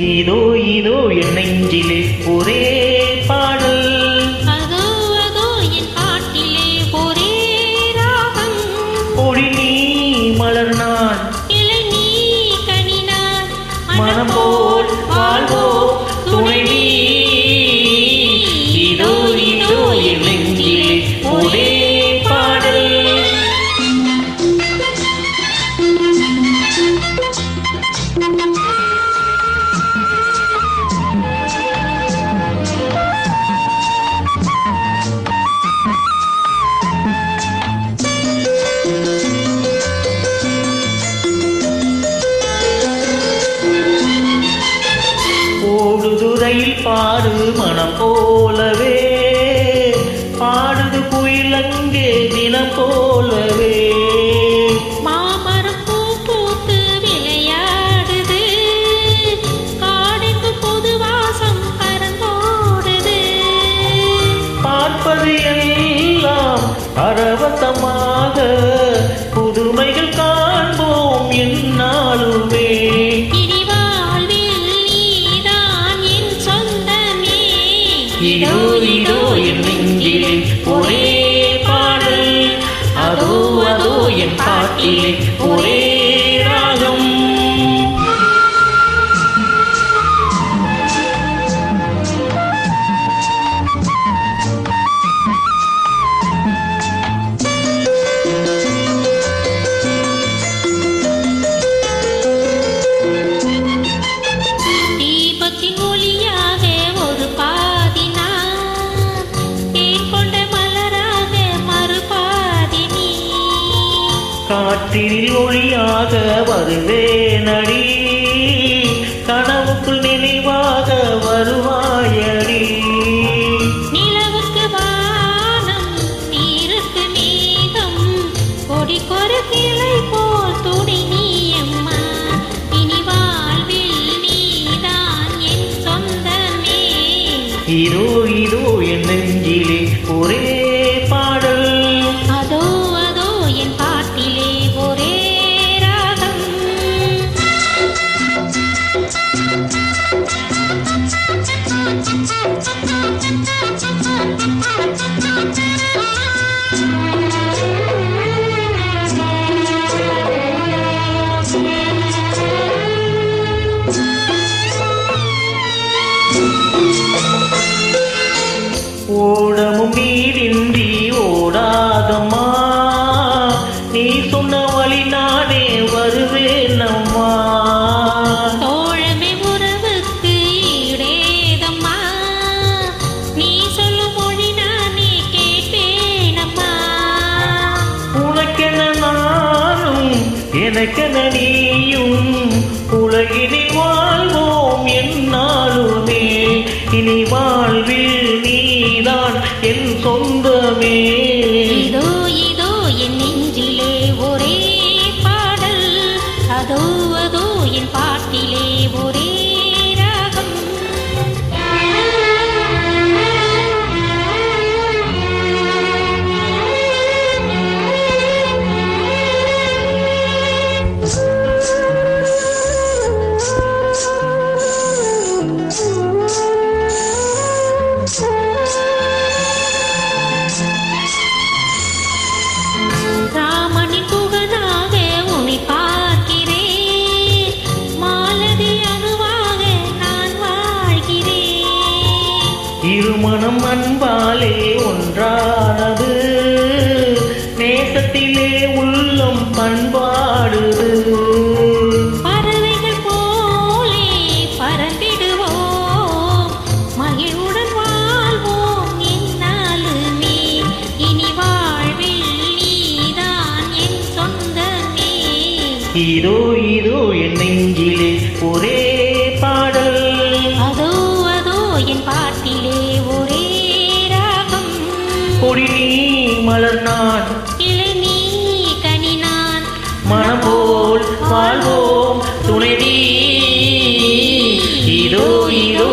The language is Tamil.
இதோ இதோ என் நெஞ்சிலே ஒரே பாடல். பாடு மனம் போலவே பாடுது குயில் அங்கே தினம் போலவே. இதோ என் நெஞ்சிலே ஒரே பாடல். அதோ அதோ என் பாட்டிலே ஒரே காற்றில் ஒளியாக வருவேனடி. கனவுக்குள் நினைவாக வருவாயடி. நிலவுக்கு வானம் நீருக்கு மேகம் கொடிக்கொரு கிளை போல் துணை நீ அம்மா. இனி வாழ்வில் நீதான் என் சொந்தமே. இதோ இதோ என் நெஞ்சிலே ஒரே நீரின்றி ஓடாதம்மா. நீ சொன்ன வழி நானே வருவேன் அம்மா. தோழமை உறவுக்கு ஈடேதம்மா. நீ சொல்லும் மொழி நானே கேட்பேனம்மா. உனக்கென நானும் எனக்கென நீயும் உலகினில் வாழ்வோம் என்னாலுமே. இனி என் சொந்தமே. இதோ இதோ என் நெஞ்சிலே ஒரே பாடல். அதோ அதோ என் பாட்டிலே ஒரே ராகம். கொடி நீ மலர் நான் இலை நீ கனி நான் மனம் போல் வாழ்வோம். துணை நீ இதோ இதோ